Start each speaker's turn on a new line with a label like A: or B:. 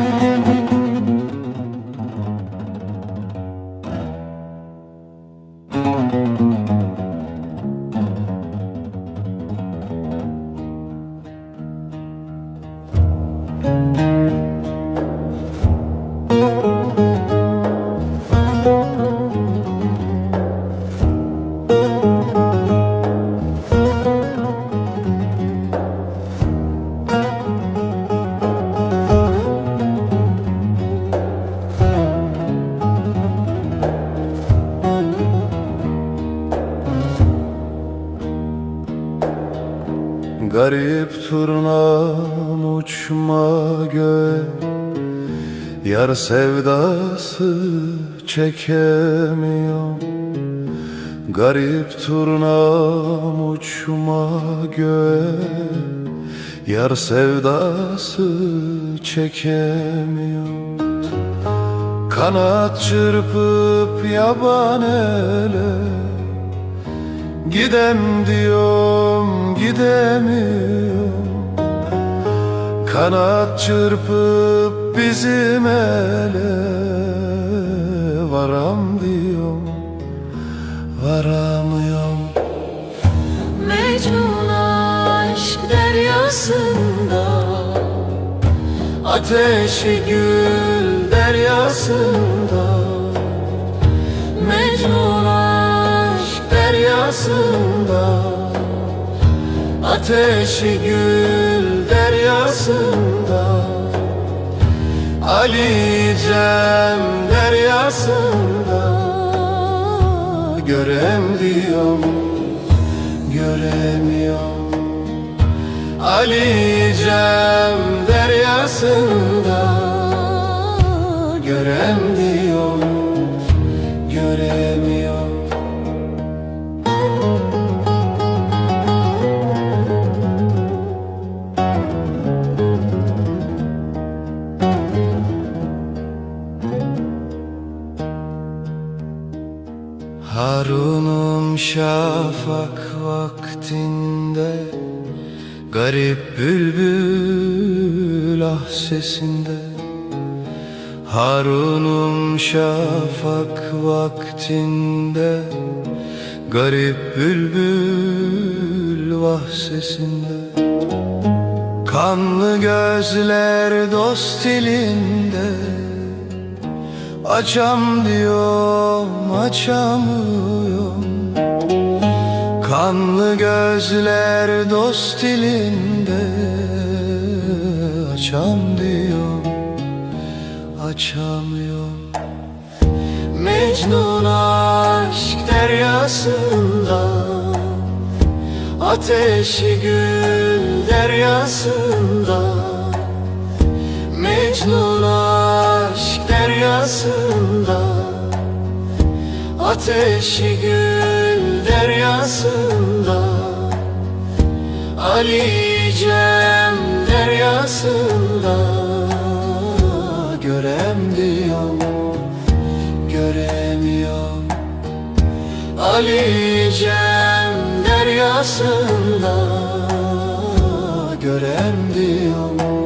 A: Thank you. Garip turnam uçma göğe Yar sevdası çekemiyorum. Garip turnam uçma göğe Yar sevdası çekemiyorum. Kanat çırpıp yaban ele Gidem diyorum gidemiyorum. Kanat çırpıp bizim ele Varam diyorum varamıyorum.
B: Mecnun aşk deryasında
A: Ateşi gül deryasında Ateşi gül deryasında. Ali Cem deryasında. Görem diyorum göremiyorum. Ali Cem deryasında. Görem diyorum Harunum şafak vaktinde Garip bülbül ah sesinde. Harunum şafak vaktinde Garip bülbül vah sesinde. Kanlı gözler dost dilinde Açam diyorum açamıyorum. Kanlı gözler dost dilinde. Açam diyorum açamıyorum. Mecnun aşk deryasında. Ateşi gül deryasında. Mecnun aşk deryasında Ateşi gül deryasında. Ali Cem deryasında. Görem diyorum göremiyorum Ali Cem deryasında. Görem diyorum